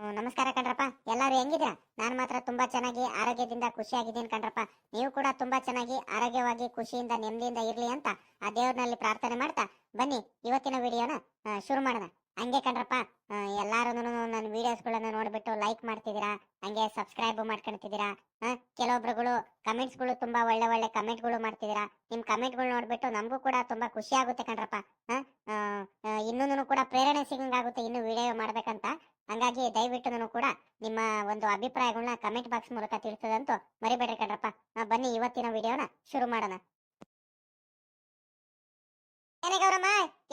ನಮಸ್ಕಾರ ಕಣ್ರಪ್ಪ. ಎಲ್ಲರೂ ಹೆಂಗಿದ್ರ ನಾನು ಮಾತ್ರ ತುಂಬಾ ಚೆನ್ನಾಗಿ ಆರೋಗ್ಯದಿಂದ ಖುಷಿಯಾಗಿದ್ದೀನಿ ಕಣ್ರಪ್ಪ. ನೀವು ಕೂಡ ತುಂಬಾ ಚೆನ್ನಾಗಿ ಆರೋಗ್ಯವಾಗಿ ಖುಷಿಯಿಂದ ನೆಮ್ಮದಿಯಿಂದ ಇರ್ಲಿ ಅಂತ ಆ ದೇವ್ರನಲ್ಲಿ ಪ್ರಾರ್ಥನೆ ಮಾಡ್ತಾ ಬನ್ನಿ ಇವತ್ತಿನ ವಿಡಿಯೋನ ಶುರು ಮಾಡೋಣ. ಹಂಗೆ ಕಣ್ರಪ್ಪ ಎಲ್ಲಾರು ನನ್ನ ವಿಡಿಯೋಸ್ಗಳನ್ನು ನೋಡ್ಬಿಟ್ಟು ಲೈಕ್ ಮಾಡ್ತಿದ್ದೀರಾ? ಹಂಗೆ ಸಬ್ಸ್ಕ್ರೈಬ್ ಮಾಡ್ಕೊಂತಿದ್ದೀರಾ ಆ, ಕೆಲವೊಬ್ರುಗಳು ಕಮೆಂಟ್ಸ್ಗಳು ತುಂಬಾ ಒಳ್ಳೆ ಒಳ್ಳೆ ಕಮೆಂಟ್ಗಳು ಮಾಡ್ತಿದ್ದೀರಾ? ನಿಮ್ ಕಮೆಂಟ್ಗಳು ನೋಡ್ಬಿಟ್ಟು ನಮಗೂ ಕೂಡ ತುಂಬಾ ಖುಷಿ ಆಗುತ್ತೆ ಕಣ್ರಪ್ಪ. ಇನ್ನೂ ಕೂಡ ಪ್ರೇರಣೆ ಸಿಗಂಗಾಗುತ್ತೆ ಇನ್ನು ವಿಡಿಯೋ ಮಾಡ್ಬೇಕಂತ. ಹಂಗಾಗಿ ದಯವಿಟ್ಟು ಕೂಡ ನಿಮ್ಮ ಒಂದು ಅಭಿಪ್ರಾಯಗಳನ್ನ ಕಮೆಂಟ್ ಬಾಕ್ಸ್ ಮೂಲಕ ತಿಳಿಸದಂತೂ ಮರಿಬೇಡ್ರಿ ಕಣ್ರಪ್ಪ. ಬನ್ನಿ ಇವತ್ತಿನ ವಿಡಿಯೋನ ಶುರು ಮಾಡೋಣ.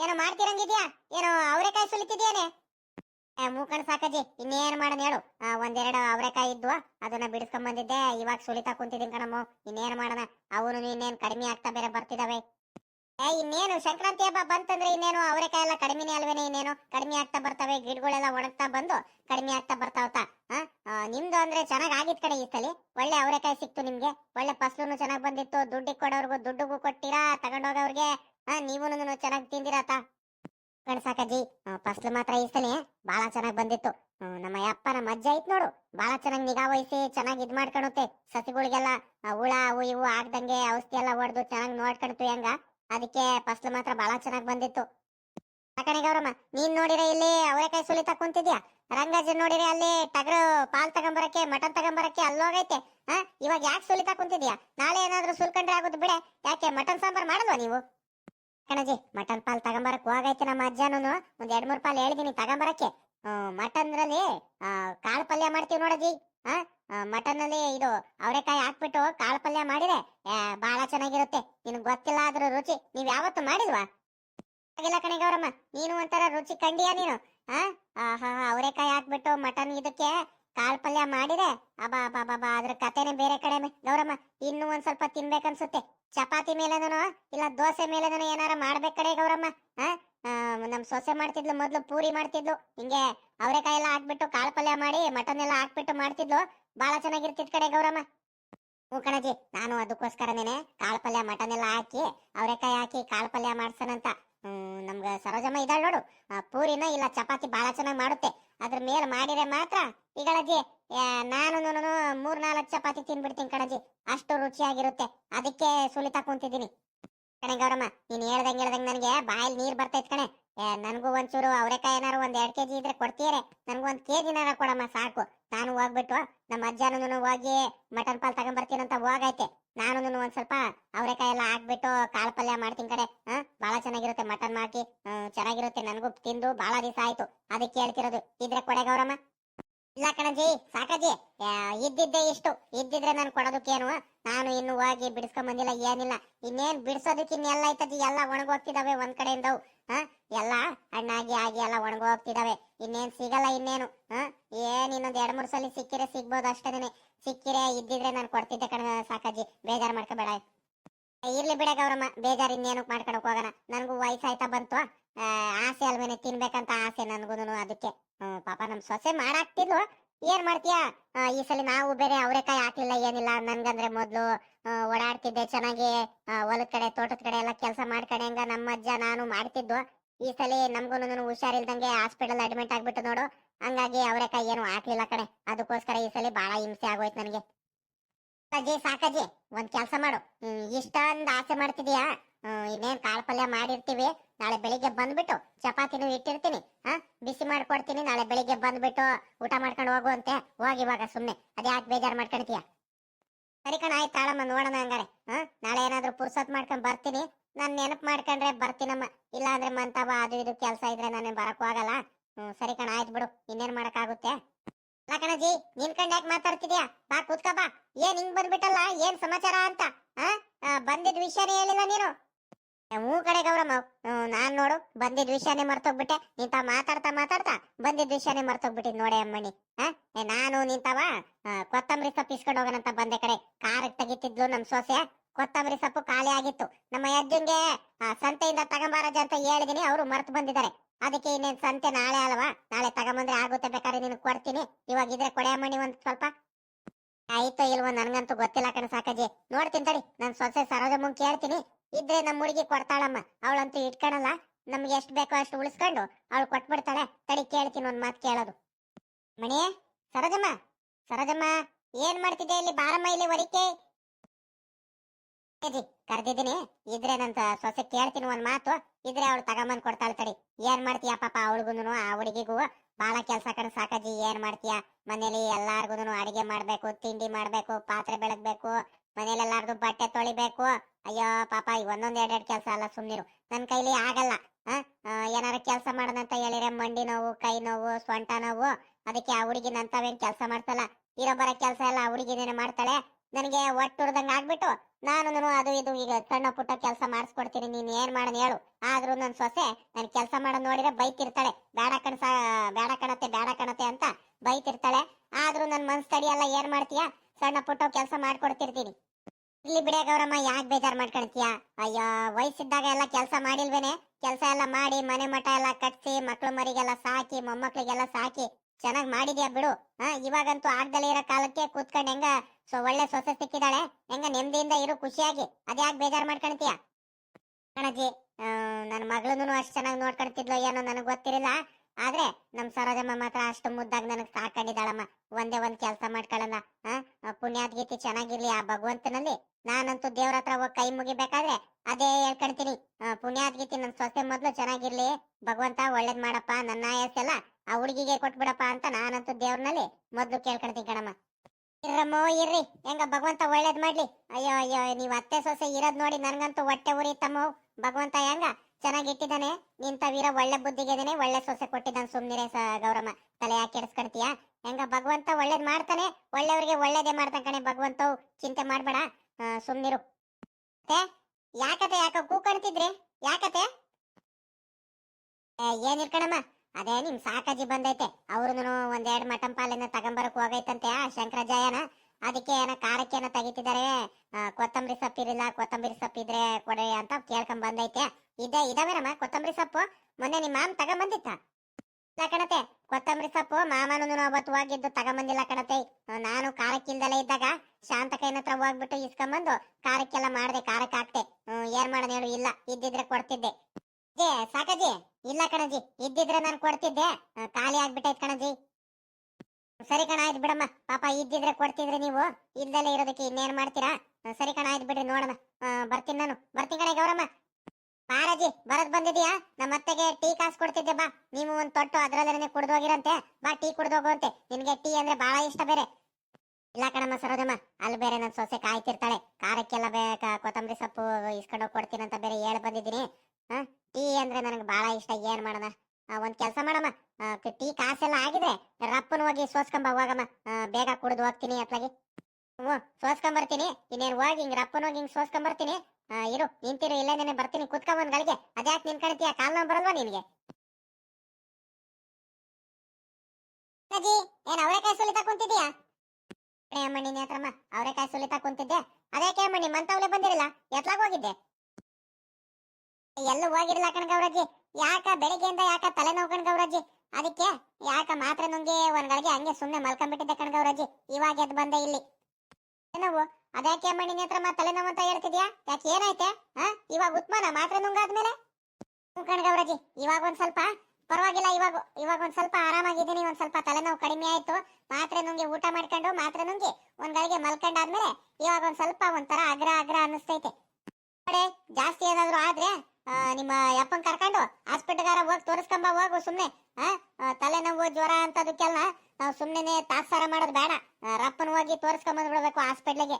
ಏನೇ ಮಾಡ್ತಿರಂಗಿದ್ಯಾ? ಏನೋ ಅವರೆಕಾಯಿ ಸುಲಿತಿದ್ಯಾನೆ? ಮೂಕಣ್ ಸಾಕಜಿ ಇನ್ನೇನ್ ಮಾಡೋಣ ಹೇಳು. ಒಂದೆರಡು ಅವರೆಕಾಯಿ ಇದ್ವು, ಅದನ್ನ ಬಿಡಿಸ್ಕೊಂಡ್ ಬಂದಿದ್ದೆ ಇವಾಗ ಸುಲಿತಾ ಕುಂತಿದ್ದೀನಿ ಕಣಮ್ಮ, ಇನ್ನೇನ್ ಮಾಡೋಣ? ಅವನು ಇನ್ನೇನ್ ಕಡಿಮೆ ಆಗ್ತಾ ಬೇರೆ ಬರ್ತಿದಾವೆ. ಇನ್ನೇನು ಸಂಕ್ರಾಂತಿ ಹಬ್ಬ ಬಂತಂದ್ರೆ ಇನ್ನೇನು ಅವರೆಕಾಯಿ ಎಲ್ಲ ಕಡಿಮೆ ಅಲ್ವೇನೆ ಇನ್ನೇನು? ಕಡಿಮೆ ಆಗ್ತಾ ಬರ್ತವೆ ಗಿಡಗಳೆಲ್ಲ ಒಣಗ್ತಾ ಬಂದು ಕಡಿಮೆ ಆಗ್ತಾ ಆ, ನಿಮ್ದು ಅಂದ್ರೆ ಚೆನ್ನಾಗ್ ಆಗಿತ್ ಕಡೆ ಈ ಸಲ. ಒಳ್ಳೆ ಅವರೆಕಾಯಿ ಸಿಕ್ತು ನಿಮ್ಗೆ. ಒಳ್ಳೆ ಫಸ್ಲು ಚೆನ್ನಾಗ್ ಬಂದಿತ್ತು. ದುಡ್ಡಿಗೆ ಕೊಡೋರ್ಗು ದುಡ್ಡುಗೂ ಕೊಟ್ಟಿರಾ? ತಗೊಂಡೋಗವ್ರಿಗೆ ಹಾ ನೀವು ಚೆನ್ನಾಗಿ ತಿಂದಿರಾತ ಕಣ್ಸಾಕಜ್ಜಿ ಫಸ್ಲು ಮಾತ್ರ ಈ ಸಲ ಬಹಳ ಚೆನ್ನಾಗ್ ಬಂದಿತ್ತು. ನಮ್ಮ ಅಪ್ಪ ನಮ್ಮ ಅಜ್ಜ ಐತ್ ನೋಡು. ಬಹಳ ಚೆನ್ನಾಗಿ ನಿಗಾ ವಹಿಸಿ ಚೆನ್ನಾಗಿ ಇದ್ ಮಾಡ್ಕೊಳುತ್ತೆ ಸಸಿಗಳಿಗೆಲ್ಲ ಹುಳ ಅವು ಇವು ಆಗ್ದಂಗೆ ಔಷಧಿ ಎಲ್ಲ ಹೊಡೆದು ಚೆನ್ನಾಗಿ ನೋಡ್ಕೊಳ್ತು ಹೆಂಗ ಅದಕ್ಕೆ ಫಸ್ಲು ಮಾತ್ರ ಬಹಳ ಚೆನ್ನಾಗಿ ಬಂದಿತ್ತು. ಯಾಕಣೆ ಗೌರಮ್ಮ, ನೀನ್ ನೋಡಿರ ಇಲ್ಲಿ ಅವರೆಕಾಯಿ ಸುಲಿತಾ ಕುಂತಿದ್ಯಾ? ರಂಗಾಜ್ ನೋಡಿರಿ ಅಲ್ಲಿ ಟಗರು ಪಾಲ್ ತಗೊಂಬರಕ್ಕೆ, ಮಟನ್ ತಗೊಂಬರಕ್ಕೆ ಅಲ್ಲೋಗೈತೆ ಹಾ ಇವಾಗ ಯಾಕೆ ಸುಲಿತಾ ಕುಂತಿದ್ಯಾ? ನಾಳೆ ಏನಾದ್ರೂ ಸುಲ್ಕಂಡ್ರೆ ಆಗುದು ಬಿಡೆ. ಯಾಕೆ ಮಟನ್ ಸಾಂಬಾರ್ ಮಾಡಲ್ವಾ ನೀವು? ಕಣಜಿ, ಮಟನ್ ಪಾಲ್ ತಗೊಂಬರಕ್ ಹೋಗೈತೆ ನಮ್ಮ ಅಜ್ಜನೂ ಒಂದ್ ಎರಡ್ ಮೂರ್ ಪಾಲ್ ಹೇಳಿದೀನಿ ತಗೊಂಬರಕ್ಕೆ. ಮಟನ್ದ್ರಲ್ಲಿ ಕಾಳು ಪಲ್ಯ ಮಾಡ್ತೀವಿ ನೋಡಜ್ಜಿ ಹಾ ಮಟನ್ ಅಲ್ಲಿ ಇದು ಅವರೆಕಾಯಿ ಹಾಕ್ಬಿಟ್ಟು ಕಾಳು ಪಲ್ಯ ಮಾಡಿದ್ರೆ ಬಹಳ ಚೆನ್ನಾಗಿರುತ್ತೆ. ನಿನ್ ಗೊತ್ತಿಲ್ಲ ಆದ್ರೂ ರುಚಿ. ನೀವ್ ಯಾವತ್ತು ಮಾಡಿಲ್ವಾ? ಕಣೆ ಗೌರಮ್ಮ. ನೀನು ಒಂಥರ ರುಚಿ ಕಂಡಿಯಾ ನೀನು? ಹಾ ಅವರೆಕಾಯಿ ಹಾಕ್ಬಿಟ್ಟು ಮಟನ್ ಇದಕ್ಕೆ ಕಾಳು ಪಲ್ಯ ಮಾಡಿದೆ ಅಬಾ ಅಬಾ ಅದ್ರ ಕತೆನೆ ಬೇರೆ ಕಡೆ ಗೌರಮ್ಮ, ಇನ್ನು ಒಂದ್ ಸ್ವಲ್ಪ ತಿನ್ಬೇಕನ್ಸುತ್ತೆ. ಚಪಾತಿ ಮೇಲೆನೋ ಇಲ್ಲ ದೋಸೆ ಮೇಲೆನೋ ಏನಾರ ಮಾಡ್ಬೇಕು ಕಡೆ ಗೌರಮ್ಮ ನಮ್ ಸೊಸೆ ಮಾಡ್ತಿದ್ಲು, ಮೊದ್ಲು ಪೂರಿ ಮಾಡ್ತಿದ್ಲು, ಹಿಂಗೆ ಅವರೆಕಾಯಿ ಎಲ್ಲ ಹಾಕ್ಬಿಟ್ಟು ಕಾಳು ಪಲ್ಯ ಮಾಡಿ ಮಟನ್ ಎಲ್ಲ ಹಾಕ್ಬಿಟ್ಟು ಮಾಡ್ತಿದ್ಲು ಬಹಳ ಚೆನ್ನಾಗಿರ್ತಿತ್ ಕಡೆ ಗೌರಮ್ಮ. ಹ್ಞೂ ಕಣಜಿ, ನಾನು ಅದಕ್ಕೋಸ್ಕರನೇನೆ ಕಾಳು ಪಲ್ಯ ಮಟನ್ ಎಲ್ಲ ಹಾಕಿ, ಅವರೆಕಾಯಿ ಹಾಕಿ ಕಾಳು ಪಲ್ಯ ಮಾಡ್ಸನಂತ ಹ್ಮ್ ನಮ್ಗ ಸರೋಜಮ್ಮ ಇದ್ದಾಳ ನೋಡು. ಪೂರಿನ ಇಲ್ಲ ಚಪಾತಿ ಬಹಳ ಚೆನ್ನಾಗಿ ಮಾಡುತ್ತೆ. ಅದ್ರ ಮೇಲೆ ಮಾಡಿದ್ರೆ ಮಾತ್ರ ಈಗಳಜ್ಜಿ ನಾನು ಮೂರ್ ನಾಲ್ಕು ಚಪಾತಿ ತಿನ್ಬಿಡ್ತೀನಿ ಕಣಜಿ. ಅಷ್ಟು ರುಚಿಯಾಗಿರುತ್ತೆ. ಅದಕ್ಕೆ ಸುಲಿತಾ ಕುಂತಿದ್ದೀನಿ. ಕಣೆ ಗೌರಮ್ಮ, ನೀನ್ ಹೇಳ್ದಂಗೆ ಹೇಳ್ದಂಗೆ ನನಗೆ ಬಾಯಲ್ಲಿ ನೀರ್ ಬರ್ತೈತ್ ಕಣೆ. ನನ್ಗೂ ಒಂಚೂರು ಅವರೆಕಾಯಿ ಏನಾರು ಒಂದ್ ಎರಡ್ ಕೆಜಿ ಇದ್ರೆ ಕೊಡ್ತೀಯರೆ. ನನಗೂ ಒಂದ್ ಕೆಜಿ ಏನಾರ ಕೊಡಮ್ಮ, ಸಾಕು. ನಾನು ಹೋಗ್ಬಿಟ್ಟು ನಮ್ಮ ಅಜ್ಜನೂ ಹೋಗಿ ಮಟನ್ ಪಾಲ್ ತಗೊಂಡ್ಬರ್ತೀನಂತ ಹೋಗೈತೆ. ನಾನು ಒಂದ್ ಸ್ವಲ್ಪ ಅವರೆಕಾಯಿ ಎಲ್ಲ ಹಾಕ್ಬಿಟ್ಟು ಕಾಳು ಪಲ್ಯ ಮಾಡ್ತೀನಿ ಕಡೆ ಹಾ? ಬಹಳ ಚೆನ್ನಾಗಿರುತ್ತೆ ಮಟನ್ ಹಾಕಿ. ಚೆನ್ನಾಗಿರುತ್ತೆ. ನನಗೂ ತಿಂದು ಬಹಳ ದಿವಸ ಆಯ್ತು. ಅದಕ್ಕೆ ಹೇಳ್ತಿರೋದು ಇದ್ರೆ ಕೊಡೆ ಗೌರಮ್ಮ. ಇಲ್ಲ ಕಣಜಿ ಸಾಕಜಿ ಇದ್ದಿದ್ದೆ ಇಷ್ಟು. ಇದ್ದಿದ್ರೆ ನಾನು ಕೊಡೋದಕ್ಕೇನು? ನಾನು ಇನ್ನು ಹೋಗಿ ಬಿಡಿಸ್ಕೊಂಡ್ ಬಂದಿಲ್ಲ ಏನಿಲ್ಲ. ಇನ್ನೇನ್ ಬಿಡಿಸೋದಕ್ಕೆ ಇನ್ನೆಲ್ಲ ಐತಜ್ಜಿ ಎಲ್ಲ ಒಣಗೋಗ್ತಿದಾವೆ ಒಂದ್ ಕಡೆಯಿಂದವು. ಹಾ? ಎಲ್ಲ ಹಣ್ಣಾಗಿ ಆಗಿ ಎಲ್ಲ ಒಣಗೋಗ್ತಿದಾವೆ ಇನ್ನೇನ್ ಸಿಗಲ್ಲ ಇನ್ನೇನು. ಹಾ? ಏನ್ ಇನ್ನೊಂದ್ ಎರಡ್ ಮೂರ್ ಸಲ ಸಿಕ್ಕಿರೆ ಸಿಗ್ಬೋದು ಅಷ್ಟೇನೆ. ಸಿಕ್ಕಿರೆ ಇದ್ದಿದ್ರೆ ನಾನು ಕೊಡ್ತಿದ್ದೆ ಕಣ ಸಾಕಾಜಿ ಬೇಜಾರ್ ಮಾಡ್ಕೋಬೇಡ. ಇರ್ಲಿ ಬಿಡ ಗೌರಮ್ಮ, ಬೇಜಾರ್ ಇನ್ನೇನು ಮಾಡ್ಕೊಳಕ್ ಹೋಗೋಣ. ನನಗೂ ವಯಸ್ಸಾಯ್ತಾ ಬಂತು. ಆಸೆ ಅಲ್ವೇನೆ, ತಿನ್ಬೇಕಂತ ಆಸೆ ನನ್ಗೂನು ಅದಕ್ಕೆ. ಪಾಪ ನಮ್ ಸೊಸೆ ಮಾಡಾಕ್ತಿದ್ಲು. ಏನ್ ಮಾಡ್ತೀಯಾ? ಈ ಸಲ ನಾವು ಬೇರೆ ಅವರೆಕಾಯಿ ಹಾಕ್ಲಿಲ್ಲ, ಏನಿಲ್ಲ. ನನ್ಗಂದ್ರೆ ಮೊದ್ಲು ಓಡಾಡ್ತಿದ್ದೆ ಚೆನ್ನಾಗಿ ಹೊಲದ ಕಡೆ, ತೋಟದ ಕಡೆ ಎಲ್ಲ ಕೆಲಸ ಮಾಡ್ಕೊಂಡಂಗ ನಮ್ಮ ಅಜ್ಜ ನಾನು ಮಾಡ್ತಿದ್ವು. ಈ ಸಲ ನಮ್ಗೂನು ಹುಷಾರಿಲ್ದಂಗೆ ಹಾಸ್ಪಿಟಲ್ ಅಡ್ಮಿಟ್ ಆಗ್ಬಿಟ್ಟು ನೋಡು. ಹಂಗಾಗಿ ಅವರೆಕಾಯಿ ಏನು ಹಾಕ್ಲಿಲ್ಲ ಕಡೆ ಅದಕ್ಕೋಸ್ಕರ ಈ ಸಲ ಬಹಳ ಹಿಂಸೆ ಆಗೋಯ್ತು ನನಗೆ. ಅಜ್ಜಿ, ಸಾಕಜ್ಜಿ, ಒಂದ್ ಕೆಲಸ ಮಾಡು. ಇಷ್ಟೊಂದು ಆಸೆ ಮಾಡ್ತಿದೀಯಾ? ಇನ್ನೇನ್ ಕಾಳು ಪಲ್ಯ ಮಾಡಿರ್ತೀವಿ. ನಾಳೆ ಬೆಳಿಗ್ಗೆ ಬಂದ್ಬಿಟ್ಟು ಚಪಾತಿನೂ ಇಟ್ಟಿರ್ತೀನಿ. ಹಾ ಬಿಸಿ ಮಾಡ್ಕೊಡ್ತೀನಿ. ನಾಳೆ ಬೆಳಿಗ್ಗೆ ಬಂದ್ಬಿಟ್ಟು ಊಟ ಮಾಡ್ಕೊಂಡು ಹೋಗುವಂತೆ ಹೋಗಿ ಇವಾಗ ಸುಮ್ನೆ. ಅದ್ಯಾಕೆ ಬೇಜಾರ್ ಮಾಡ್ಕೊಳ್ತೀಯ ಸರಿ ಕಣ ಆಯ್ತು ತಾಳಮ್ಮ ನೋಡೋಣ ಹಂಗಾರೆ. ಹಾ ನಾಳೆ ಏನಾದರೂ ಪುರ್ಸೊತ್ ಮಾಡ್ಕೊಂಡು ಬರ್ತೀನಿ. ನಾನು ನೆನಪು ಮಾಡ್ಕೊಂಡ್ರೆ ಬರ್ತೀನಮ್ಮ ಇಲ್ಲ ಅಂದ್ರೆ ಮಂತವ ಅದು ಇದು ಕೆಲಸ ಇದ್ರೆ ನಾನು ಬರಕ್ ಆಗಲ್ಲ. ಹ್ಮ್ ಸರಿ ಕಣ ಆಯ್ತು ಬಿಡು. ಇನ್ನೇನ್ ಮಾಡಕ್ಕಾಗುತ್ತೆ? ಅಲ್ಲ ಕಣಜಿ ನಿನ್ ಕಂಡ್ ಯಾಕೆ ಮಾತಾಡ್ತಿದ್ಯಾ? ಬಾ ಕೂತ್ಕ ಬಾ. ಏನ್ ಹಿಂಗ್ ಬಂದ್ಬಿಟ್ಟಲ್ಲ? ಏನ್ ಸಮಾಚಾರ ಅಂತ? ಆ, ಬಂದಿದ್ ವಿಷಯನೇ ಹೇಳಿಲ್ಲ ನೀನು. ಹ್ಞೂ ಕಡೆ ಗೌರಮ್ಮ. ನಾನ್ ನೋಡು, ಬಂದಿದ್ ವಿಷಯನೇ ಮರ್ತೋಗ್ಬಿಟ್ಟೆ. ನಿಂತ ಮಾತಾಡ್ತಾ ಮಾತಾಡ್ತಾ ಬಂದಿದ್ ವಿಷಯನೇ ಮರ್ತೋಗ್ಬಿಟ್ಟಿದ್ ನೋಡೆ ಅಮ್ಮಣಿ ಹ? ನಾನು ನಿಂತವ? ಕೊತ್ತಂಬರಿ ಸೊಪ್ಪು ಇಸ್ಕೊಂಡು ಹೋಗೋಣಂತ ಬಂದೆ ಕಡೆ ಕಾರಕ್ ತೆಗಿತಿದ್ಲು ನಮ್ ಸೊಸೆ. ಕೊತ್ತಂಬರಿ ಸೊಪ್ಪು ಖಾಲಿ ಆಗಿತ್ತು. ನಮ್ಮ ಯಜ್ಜಂಗೆ ಸಂತೆಯಿಂದ ತಗೊಂಬಾರಜ ಅಂತ ಹೇಳಿದೀನಿ, ಅವರು ಮರ್ತು ಬಂದಿದ್ದಾರೆ. ಅದಕ್ಕೆ ಇನ್ನೇನ್ ಸಂತೆ ನಾಳೆ ಅಲ್ವಾ? ನಾಳೆ ತಗೊಂಬಂದ್ರೆ ಆಗುತ್ತೆ ಬೇಕಾದ್ರೆ ನಿನ್ ಕೊಡ್ತೀನಿ. ಇವಾಗ ಇದ್ರೆ ಕೊಡೆ ಅಮ್ಮಣಿ ಒಂದ್ ಸ್ವಲ್ಪ. ಆಯ್ತೋ ಇಲ್ವೋ ನನ್ಗಂತೂ ಗೊತ್ತಿಲ್ಲ ಕಣ ಸಾಕಜ್ಜಿ. ನೋಡ್ತೀನಿ ತಡಿ, ನನ್ ಸೊಸೆ ಸರೋಜಮ್ಮನ್ ಕೇಳ್ತೀನಿ. ಇದ್ರೆ ನಮ್ಮ ಹುಡುಗಿ ಕೊಡ್ತಾಳಮ್ಮ. ಅವಳಂತೂ ಇಟ್ಕೊಳಲ್ಲ. ನಮ್ಗೆ ಎಷ್ಟು ಬೇಕೋ ಅಷ್ಟು ಉಳಿಸ್ಕೊಂಡು ಅವಳು ಕೊಟ್ಬಿಡ್ತಾಳೆ. ತಡಿ ಕೇಳ್ತೀನಿ ಒಂದು ಮಾತು ಕೇಳೋದು. ಮಣಿ ಸರೋಜಮ್ಮ ಸರೋಜಮ್ಮ, ಏನ್ ಮಾಡ್ತಿದ್ದೆ ಇಲ್ಲಿ ಬಾರಮ್ಮ ಇಲ್ಲಿ ಹೊರಿಕೆ ಕರೆದಿದ್ದೀನಿ. ಇದ್ರೆ ನಂತ ಸೊಸೆ ಕೇಳ್ತೀನಿ ಒಂದ್ ಮಾತು. ಇದ್ರೆ ಅವಳು ತಗೊಂಬಂದ್ ಕೊಡ್ತಾಳೆ ತಡಿ. ಏನ್ ಮಾಡ್ತೀಯ ಪಾಪ ಅವಳಿಗೂ ಆ ಹುಡುಗಿಗೂ? ಬಾಳ ಕೆಲ್ಸ ಕಡೆ ಸಾಕಾಜಿ ಏನ್ ಮಾಡ್ತೀಯ? ಮನೇಲಿ ಎಲ್ಲಾರ್ಗುನು ಅಡಿಗೆ ಮಾಡ್ಬೇಕು, ತಿಂಡಿ ಮಾಡ್ಬೇಕು, ಪಾತ್ರೆ ಬೆಳಗ್ಬೇಕು ಮನೇಲಿ ಎಲ್ಲಾರ್ದು ಬಟ್ಟೆ ತೊಳಿಬೇಕು. ಅಯ್ಯೋ, ಪಾಪ ಈ ಒಂದೊಂದ್ ಎರಡೆರಡು ಕೆಲಸ ಅಲ್ಲ ಸುಮ್ಮನಿರು ನನ್ ಕೈಲಿ ಆಗಲ್ಲ. ಏನಾರ ಕೆಲಸ ಮಾಡೋದಂತ ಹೇಳಿದ್ರೆ ಮಂಡಿ ನೋವು, ಕೈ ನೋವು ಸೊಂಟ ನೋವು, ಅದಕ್ಕೆ ಆ ಹುಡುಗಿ ನಂತವೇನ್ ಕೆಲಸ ಮಾಡ್ತಲ್ಲ? ಇರೋ ಬರ ಕೆಲಸ ಎಲ್ಲ ಆ ಮಾಡ್ತಾಳೆ? ನನಗೆ ಒಟ್ಟು ಹುಡ್ದಂಗ ಆಗ್ಬಿಟ್ಟು ನಾನು ಅದು ಇದು ಈಗ ಸಣ್ಣ ಪುಟ್ಟ ಕೆಲಸ ಮಾಡಿಸ್ಕೊಡ್ತೀನಿ, ನೀನ್ ಏನ್ ಮಾಡೋಣ ಹೇಳು. ಆದ್ರೂ ನನ್ ಸೊಸೆ ನನ್ ಕೆಲಸ ಮಾಡೋದು ನೋಡಿದ್ರೆ ಬೈತಿರ್ತಾಳೆ. ಬೇಡ ಕಣಸ ಬೇಡ ಕಣತೆ ಬೇಡ ಕಣತೆ ಅಂತ ಬೈತಿರ್ತಾಳೆ. ಆದ್ರೂ ನನ್ ಮನ್ಸ್ ತಡಿಯಲ್ಲ ಏನ್ ಮಾಡ್ತೀಯಾ? ಸಣ್ಣ ಪುಟ್ಟ ಕೆಲಸ ಮಾಡ್ಕೊಡ್ತಿರ್ತೀನಿ. ಇಲ್ಲಿ ಬಿಡೇ ಗೌರಮ್ಮ, ಯಾಕೆ ಬೇಜಾರ್ ಮಾಡ್ಕೊಳ್ತೀಯ? ಅಯ್ಯೋ, ವಯಸ್ಸಿದ್ದಾಗ ಎಲ್ಲ ಕೆಲಸ ಮಾಡಿಲ್ವೇನೆ? ಕೆಲಸ ಎಲ್ಲ ಮಾಡಿ ಮನೆ ಮಠ ಎಲ್ಲ ಕಟ್ಸಿ, ಮಕ್ಳು ಮರಿಗೆಲ್ಲ ಸಾಕಿ, ಮೊಮ್ಮಕ್ಳಿಗೆಲ್ಲ ಸಾಕಿ, ಚೆನ್ನಾಗಿ ಮಾಡಿದ್ಯಾ ಬಿಡು, ಹಾ? ಇವಾಗಂತೂ ಆಗ್ದಲೇ ಇರೋ ಕಾಲಕ್ಕೆ ಕೂತ್ಕೊಂಡು ಹೆಂಗ ಸೊ, ಒಳ್ಳೆ ಸೊಸೆ ಸಿಕ್ಕಿದಾಳೆ? ಹೆಂಗ ನೆಮ್ಮದಿಯಿಂದ ಇರು ಖುಷಿಯಾಗಿ ಅದ್ಯಾಕ್ ಬೇಜಾರ್ ಮಾಡ್ಕೊಳ್ತೀಯ? ಕಣಜಿ ನನ್ನ ಮಗಳನ್ನೂ ಅಷ್ಟು ಚೆನ್ನಾಗಿ ನೋಡ್ಕೊಳ್ತಿದ್ಲು ಏನೋ ನನಗೆ ಗೊತ್ತಿರಲಿಲ್ಲ. ಆದ್ರೆ ನಮ್ ಸರೋಜಮ್ಮ ಮಾತ್ರ ಅಷ್ಟು ಮುದ್ದಾಗಿ ನನಗೆ ಸಾಕೊಂಡಿದ್ದಾಳಮ್ಮ ಒಂದೇ ಒಂದ್ ಕೆಲಸ ಮಾಡ್ಕೊಳ್ಳಲ್ಲ ಹಾ ಪುಣ್ಯಾದ್ ಗೀತಿ ಚೆನ್ನಾಗಿರ್ಲಿ ಆ ಭಗವಂತನಲ್ಲಿ. ನಾನಂತೂ ದೇವ್ರ ಹತ್ರ ಹೋಗಿ ಕೈ ಮುಗಿಬೇಕಾದ್ರೆ ಅದೇ ಹೇಳ್ಕೊಳ್ತೀನಿ. ಆ, ಪುಣ್ಯಾತ್ ಗೀತಿ ನನ್ ಸೊಸೆ ಮೊದ್ಲು ಚೆನ್ನಾಗಿರ್ಲಿ ಭಗವಂತ ಒಳ್ಳೇದ್ ಮಾಡಪ್ಪ ನನ್ನ ಆಯಸ್ಸೆಲ್ಲ ಆ ಹುಡುಗಿಗೆ ಕೊಟ್ಬಿಡಪ್ಪ ಅಂತ ನಾನಂತೂ ದೇವ್ರನಲ್ಲಿ ಮೊದ್ಲು ಕೇಳ್ಕೊಳ್ತೀನಿ ಕಣಮ್ಮ. ಇರ್ರಮ್ಮೋ ಇರ್ರಿ. ಹೆಂಗ ಭಗವಂತ ಒಳ್ಳೇದ್ ಮಾಡ್ಲಿ. ಅಯ್ಯೋ ಅಯ್ಯೋ ನೀವ್ ಅತ್ತೆ ಸೊಸೆ ಇರೋದ್ ನೋಡಿ ನನ್ಗಂತೂ ಹೊಟ್ಟೆ ಉರಿತಮ್ಮ. ಭಗವಂತ ಹೆಂಗ ಚೆನ್ನಾಗಿ ಇಟ್ಟಿದ್ದಾನೆ ನಿಂತವೀರ ಒಳ್ಳೆ ಬುದ್ಧಿಗೆದೇನೆ, ಒಳ್ಳೆ ಸೊಸೆ ಕೊಟ್ಟಿದ್ದಾನೆ ಸುಮ್ನಿರೆ ಸ ಗೌರಮ್ಮ. ತಲೆ ಯಾಕೆ ಕೆಡಿಸ್ಕೊಳ್ತೀಯ ಹೆಂಗ ಭಗವಂತ ಒಳ್ಳೇದ್ ಮಾಡ್ತಾನೆ, ಒಳ್ಳೆಯವ್ರಿಗೆ ಒಳ್ಳೇದೇ ಮಾಡ್ತಾನೆ ಕಣೆ ಭಗವಂತವು. ಚಿಂತೆ ಮಾಡಬೇಡ. ಸುಮ್ಮನಿರು ಯಾಕತೆ ಯಾಕ ಕೂಕಣ್ತಿದ್ರಿ? ಯಾಕತೆ? ಏನ್ ಇರ್ಕಣಮ್ಮ ಕಣಮ್ಮ? ಅದೇ ನಿಮ್ ಸಾಕಾಜಿ ಬಂದೈತೆ. ಅವ್ರನ್ನು ಒಂದೆರಡು ಮಟನ್ ಪಾಲನ್ನ ತಗೊಂಬರಕ್ ಹೋಗೈತಂತೆ ಆ ಶಂಕರಾಜಯನ ಅದಕ್ಕೆ ಏನೋ ಖಾರಕ್ಕೆ ಏನೋ ತೆಗಿತಿದ್ದಾರೆ ಕೊತ್ತಂಬರಿ ಕೊತ್ತಂಬರಿ ಇರಲಿಲ್ಲ, ಕೊತ್ತಂಬರಿ ಸೊಪ್ಪಿದ್ರೆ ಕೊಡಿ ಅಂತ ಕೇಳ್ಕೊಂಡ್ ಬಂದೈತೆ. ಇದೆ ಇದಾವೇನಮ್ಮ ಕೊತ್ತಂಬರಿ ಸೊಪ್ಪು. ಮೊನ್ನೆ ನಿಮ್ಮ ಮಾಮ್ ತಗೊಂಬಂದಿತ್ತ? ಇಲ್ಲ ಕಣತೆ, ಕೊತ್ತಂಬರಿ ಸೊಪ್ಪು. ಮಾಮನೂ ಅವತ್ತು ಹೋಗಿದ್ದು ತಗೊಂಬಂದಿಲ್ಲ ಕಣತೆ. ನಾನು ಖಾರಕ್ಕಿಲ್ದಲೇ ಇದ್ದಾಗ ಶಾಂತ ಕೈನ ಹತ್ರ ಹೋಗ್ಬಿಟ್ಟು ಇಸ್ಕೊಂಬಂದು ಖಾರಕ್ಕೆಲ್ಲ ಮಾಡ್ದೆ ಖಾರಕ್ಕೆ ಹಾಕ್ತೆ ಏನ್ ಮಾಡೋಣ ಹೇಳು, ಇಲ್ಲ, ಇದ್ದಿದ್ರೆ ಕೊಡ್ತಿದ್ದೆ. ಸಾಕಾಜಿ ಇಲ್ಲ ಕಣಜಿ ಇದ್ದಿದ್ರೆ ನಾನು ಕೊಡ್ತಿದ್ದೆ. ಖಾಲಿ ಆಗ್ಬಿಟ್ಟೈತ್ ಕಣಜಿ ಸರಿ ಕಣ, ಆಯ್ತು ಬಿಡಮ್ಮ. ಪಾಪ ಇದ್ದಿದ್ರೆ ಕೊಡ್ತಿದ್ರಿ ನೀವು. ಇಲ್ದಲ್ಲೇ ಇರೋದಕ್ಕೆ ಇನ್ನೇನ್ ಮಾಡ್ತೀರಾ? ಸರಿ ಕಣ, ಆಯ್ತು ಬಿಡ್ರಿ, ನೋಡಮ್ಮ. ಬರ್ತೀನಿ ನಾನು. ಬರ್ತೀನಿ ಕಣ ಗೌರಮ್ಮ. ಬಾರಾಜಿ ಬರದ್ ಬಂದಿದ್ಯಾ ನಮ್ಮ ಅತ್ತೆಗೆ ಟೀ ಕಾಸು ಕೊಡ್ತಿದ್ದೆ ಬಾ. ನೀವು ಒಂದ್ ತೊಟ್ಟು ಅದ್ರಲ್ಲೇನೆ ಕುಡ್ದೋಗಿರಂತೆ ಬಾ, ಟೀ ಕುಡ್ದೋಗುವಂತೆ ನಿನ್ಗೆ ಟೀ ಅಂದ್ರೆ ಬಹಳ ಇಷ್ಟ ಬೇರೆ. ಇಲ್ಲ ಕಣಮ್ಮ ಸರೋಜಮ್ಮ, ಅಲ್ಲಿ ಬೇರೆ ನನ್ನ ಸೊಸೆ ಕಾಯ್ತಿರ್ತಾಳೆ. ಖಾರಕ್ಕೆಲ್ಲ ಬೇಕಾ ಕೊತ್ತಂಬರಿ ಸೊಪ್ಪು ಇಸ್ಕೊಂಡು ಹೋಗಿ ಕೊಡ್ತೀನಿ ಅಂತ ಬೇರೆ ಹೇಳ್ ಬಂದಿದ್ದೀನಿ. ಟೀ ಅಂದ್ರೆ ನನಗೆ ಬಹಳ ಇಷ್ಟ. ಏನ್ ಮಾಡೋಣ ಒಂದ್ ಕೆಲಸ ಮಾಡಮ್ಮ. ಟೀ ಕಾಸೆಲ್ಲ ಆಗಿದೆ. ರಪ್ಪನ ಹೋಗಿ ಸೋಸ್ಕೊಂಬ ಹೋಗಮ್ಮ. ಬೇಗ ಕುಡಿದು ಹೋಗ್ತೀನಿ ಅತ್ಲಾಗಿ. ಹ್ಞೂ ಸೋಸ್ಕೊಂಬರ್ತೀನಿ ಇನ್ನೇನು ಹೋಗಿ ಹಿಂಗ್ ರಪ್ಪನ ಹೋಗಿ ಹಿಂಗ್ ಸೋಸ್ಕೊಂಬರ್ತೀನಿ ಇರು, ನಿಂತಿರು ಇಲ್ಲೇನೆ ಬರ್ತೀನಿ. ಕುತ್ಕೊಂಬಂದ್ ಗಳಿಗೆ. ಅದ್ಯಾಕ್ ನಿನ್ ಕಣತಿಯ? ಕಾಲ್ ನಾವು ಬರಲ್ವಾ ನಿನ್ಗೆ? ಏನ್ ಅವರೆಕಾಯಿ ಸುಲಿತಾ ಕುಂತಿದ್ಯಾ? ಅಮ್ಮ ನಿನ್ನ ಹತ್ರಮ್ಮ ಅವರೆಕಾಯಿ ಸುಲಿತಾ ಕುಂತಿದ್ದೆ. ಅದ್ಯಾಕೆ ಅಮ್ಮ ನಿಮ್ಮ ಮಂತವ್ಲೆ ಬಂದಿರಲ್ಲ? ಎತ್ಲಾಗ ಹೋಗಿದ್ದೆ? ಎಲ್ಲೂ ಹೋಗಿರ್ಲಾ ಕಣ್ ಗೌರಜ್ಜಿ. ಯಾಕ ಬೆಳಿಗ್ಗೆಯಿಂದ ಯಾಕ ತಲೆನೋವು ಕಣ್ಗೌರಜ್ಜಿ ಅದಕ್ಕೆ ಯಾಕ ಮಾತ್ರ ನುಂಗಿ ಒಂದ್ ಗಳಿಗೆ ಹಂಗೆ ಸುಮ್ಮನೆ ಮಲ್ಕೊಂಡ್ಬಿಟ್ಟಿದ್ದೆ ಕಣ್ಗೌರಜ್ಜಿ ಇವಾಗ ಎದ್ದು ಬಂದೆ ಇಲ್ಲಿ. ನೋವು, ಅದ್ಯಾಕೆ ಮಣ್ಣಿನ ಹತ್ರ ಮತ್ತೆ ತಲೆನೋವು ಅಂತ ಹೇಳ್ತಿದ್ಯಾ? ಯಾಕೆ ಏನೈತೆ ಹಾ? ಇವಾಗ ಉತ್ಮಾನ ಮಾತ್ರ ನುಂಗಾದ್ಮೇಲೆ? ಕಣ್ಗೌರಜ್ಜಿ ಇವಾಗ ಒಂದ್ ಸ್ವಲ್ಪ ಪರವಾಗಿಲ್ಲ, ಇವಾಗ ಇವಾಗ ಒಂದ್ ಸ್ವಲ್ಪ ಆರಾಮಾಗಿದ್ದೀನಿ, ಒಂದ್ ಸ್ವಲ್ಪ ತಲೆನೋವು ಕಡಿಮೆ ಆಯ್ತು. ಮಾತ್ರೆ ನುಂಗಿ ಊಟ ಮಾಡ್ಕೊಂಡು ಮಾತ್ರೆ ನುಂಗಿ ಒಂದ್ ಗಳಿಗೆ ಮಲ್ಕೊಂಡಾದ್ಮೇಲೆ ಇವಾಗ ಒಂದ್ ಸ್ವಲ್ಪ ಒಂಥರ ಅಗ್ರ ಅಗ್ರ ಅನ್ನಿಸ್ತೈತೆ. ಜಾಸ್ತಿ ಏನಾದ್ರು ಆದ್ರೆ ನಿಮ್ಮ ಯಪ್ಪನ್ ಕರ್ಕೊಂಡು ಹಾಸ್ಪಿಟಲ್ಗಾರ ಹೋಗಿ ತೋರಿಸ್ಕೊಂಬ ಹೋಗು ಸುಮ್ಮನೆ ತಲೆನೋವು ಜ್ವರ ಅಂತದಕ್ಕೆಲ್ಲ ನಾವು ಸುಮ್ಮನೆ ತಾತ್ಸಾರ ಮಾಡೋದು ಬೇಡ. ರಪ್ಪನ್ ಹೋಗಿ ತೋರಿಸ್ಕೊಂಬಂದ್ ಬಿಡ್ಬೇಕು ಹಾಸ್ಪಿಟ್ಲಿಗೆ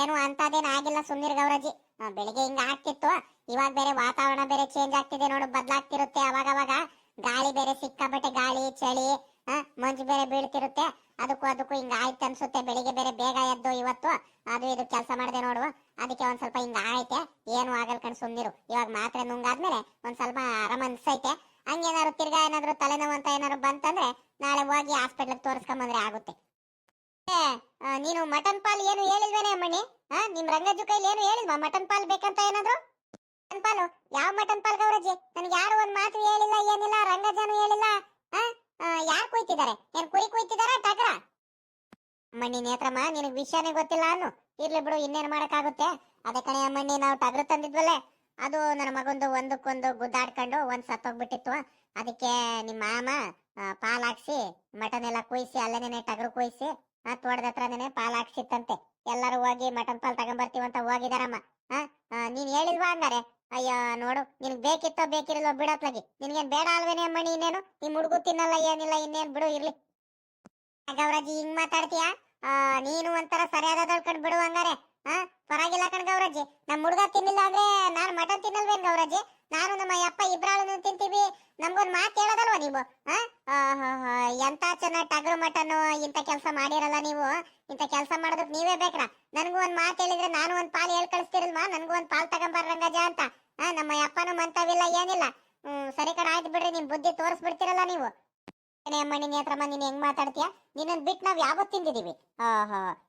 ಏನು ಅಂತದೇನು ಆಗಿಲ್ಲ ಸುಮ್ಮನೆ ಗೌರಜಿ ಬೆಳಿಗ್ಗೆ ಹಿಂಗ ಆಗ್ತಿತ್ತು. ಇವಾಗ ಬೇರೆ ವಾತಾವರಣ ಬೇರೆ ಚೇಂಜ್ ಆಗ್ತಿದೆ ನೋಡು, ಬದಲಾಗ್ತಿರುತ್ತೆ ಅವಾಗ ಅವಾಗ. ಗಾಳಿ ಬೇರೆ ಸಿಕ್ಕಾಪಟ್ಟೆ ಗಾಳಿ, ಚಳಿ ಮಂಜು ಬೇರೆ ಬೀಳ್ತಿರುತ್ತೆ. ಅದಕ್ಕೂ ಅದಕ್ಕೂ ಹಿಂಗ ಆಯ್ತು ಅನ್ಸುತ್ತೆ. ಬೆಳಿಗ್ಗೆ ಬೇರೆ ಬೇಗ ಎದ್ದು ಇವತ್ತು. ಅದು ಇದು ಕೆಲಸ ಮಾಡಿದೆ ನೋಡು. ಅದಕ್ಕೆ ಒಂದ್ ಸ್ವಲ್ಪ ಹಿಂಗ ಆಯ್ತೆ. ಏನು ಆಗಲ್ ಕಣ್ ಸುಮ್ನಿರು. ಇವಾಗ ಮಾತ್ರೆ ನುಂಗಾದ್ಮೇಲೆ ಒಂದ್ ಸ್ವಲ್ಪ ಆರಾಮ ಅನ್ಸೈತೆ. ಹಂಗೇನಾದ್ರು ತಿರ್ಗಾ ಏನಾದ್ರು ತಲೆನೋವು ಅಂತ ಏನಾದ್ರು ಬಂತಂದ್ರೆ ನಾಳೆ ಹೋಗಿ ಹಾಸ್ಪಿಟ್ಲಿಗೆ ತೋರಿಸ್ಕೊಂಬಂದ್ರೆ ಆಗುತ್ತೆ. ನೀನು ಮಟನ್ ಪಾಲ್ ಏನು ಹೇಳಿಲ್ವೇನೆ ಹಾ ನಿಮ್ ರಂಗಜ್ಜು ಕೈಲಿ ಏನು ಹೇಳಿಲ್ವಾ? ಮಟನ್ ಪಾಲ್ ಬೇಕಂತ ಏನಾದ್ರು? ಮಟನ್ ಪಾಲು? ಯಾವ ಮಟನ್ ಪಾಲ್ ಗೌರಜ್ಜಿ? ನನ್ಗೆ ಯಾರು ಒಂದ್ ಮಾತು ಹೇಳಿಲ್ಲ, ಏನಿಲ್ಲ, ರಂಗಜ್ಜನು ಹೇಳಿಲ್ಲ. ಹಾ ಯಾರು ಕುಯ್ತಿದ್ದಾರೆ? ಏನ್ ಕುರಿ ಕುಯ್ತಿದಾರ ಟಗ್ರ? ಅಮ್ಮಣ್ಣಿ ನೇತ್ರಮ್ಮ ನಿನಗ್ ವಿಷಯನೇ ಗೊತ್ತಿಲ್ಲ ಅನ್ನು. ಇರ್ಲಿ ಬಿಡು, ಇನ್ನೇನ್ ಮಾಡಕ್ಕಾಗುತ್ತೆ? ಅದೇ ಕಣೆ ಮಣ್ಣಿ ನಾವು ಟಗರು ತಂದಿದ್ವಲ್ಲೇ? ಅದು ನನ್ನ ಮಗಂದು ಒಂದಕ್ಕೊಂದು ಗುದ್ದಾಡ್ಕೊಂಡು ಒಂದ್ ಸತ್ತೋಗ್ಬಿಟ್ಟಿತ್ತು ಅದಕ್ಕೆ ನಿಮ್ಮ ಮಾಮ ಪಾಲ್ ಹಾಕ್ಸಿ ಮಟನ್ ಎಲ್ಲ ಕುಯ್ಸಿ ಅಲ್ಲೇನೆ ಟಗರು ಕುಯ್ಸಿ ತೋಟದ ಹತ್ರನೇ ಪಾಲ್ ಹಾಕ್ಸಿತ್ತಂತೆ ಎಲ್ಲರೂ ಹೋಗಿ ಮಟನ್ ಪಾಲ್ ತಗೊಂಬರ್ತೀವಂತ ಹೋಗಿದಾರಮ್ಮ. ನೀನ್ ಹೇಳಿಲ್ವಾ ಹಂಗಾರೆ? ಅಯ್ಯೋ, ನೋಡು, ನಿನ್ಗೆ ಬೇಕಿತ್ತೋ ಬೇಕಿರಲ್ವೋ ಬಿಡತ್ಲಾಗಿ ನಿನ್ಗೇನ್ ಬೇಡ ಅಲ್ವೇನೆ ಮಣಿ ಇನ್ನೇನು ನಿಮ್ ಹುಡುಗು ತಿನ್ನಲ್ಲ, ಏನಿಲ್ಲ, ಇನ್ನೇನ್ ಬಿಡು, ಇರ್ಲಿ. ಗೌರಾಜಿ ಹಿಂಗ್ ಮಾತಾಡ್ತೀಯ? ನೀನು ಒಂಥರ ಸರಿಯಾದ ದಳ್ಕೊಂಡ್ ಬಿಡು ಹಂಗಾರೆ. ಹಾ ಪರವಾಗಿಲ್ಲ ಕಣ್ ಗೌರಜಿ ನಮ್ ಹುಡುಗ ತಿನ್ನಿಲ್ಲ ಅಂದ್ರೆ ನಾನ್ ಮಟನ್ ತಿನ್ನಲ್ವೇನ್ ಗೌರಜಿ ನಾನು ನಮ್ಮ ಅಪ್ಪ ಇಬ್ರಾಳು ತಿಂತೀವಿ. ನಮ್ಗೊಂದ್ ಮಾತು ಹೇಳೋದಲ್ವಾ ನೀವು? ಎಂತ ಚೆನ್ನಾಗಿ ಟಗರು ಮಟನ್ ಇಂತ ಕೆಲಸ ಮಾಡಿರಲ್ಲ ನೀವು? ಇಂತ ಕೆಲಸ ಮಾಡೋದಕ್ಕೆ ನೀವೇ ಬೇಕ್ರಾ? ನನ್ಗೂ ಒಂದ್ ಮಾತು ಹೇಳಿದ್ರೆ ನಾನು ಒಂದ್ ಪಾಲ್ ಹೇಳ್ ಕಳಿಸ್ತಿರಲ್ವಾ? ನನ್ಗೂ ಒಂದ್ ಪಾಲ್ ತಗೊಂಬಾರ ರಂಗಜ ಅಂತ. ಹಾ ನಮ್ಮ ಅಪ್ಪನೂ ಮಂತವಿಲ್ಲ, ಏನಿಲ್ಲ. ಹ್ಮ್, ಸರಿ ಕಣ, ಆಯ್ತು ಬಿಡ್ರಿ. ನಿಮ್ ಬುದ್ಧಿ ತೋರಿಸ್ಬಿಡ್ತಿರಲ್ಲ ನೀವು. ಏನೇ ಅಮ್ಮಣ್ಣಿ ನೇತ್ರಮ್ಮ ನೀನ್ ಹೆಂಗ್ ಮಾತಾಡ್ತೀಯ? ನಿನ್ನನ್ ಬಿಟ್ ನಾವ್ ಯಾವತ್ ತಿಂದಿದೀವಿ.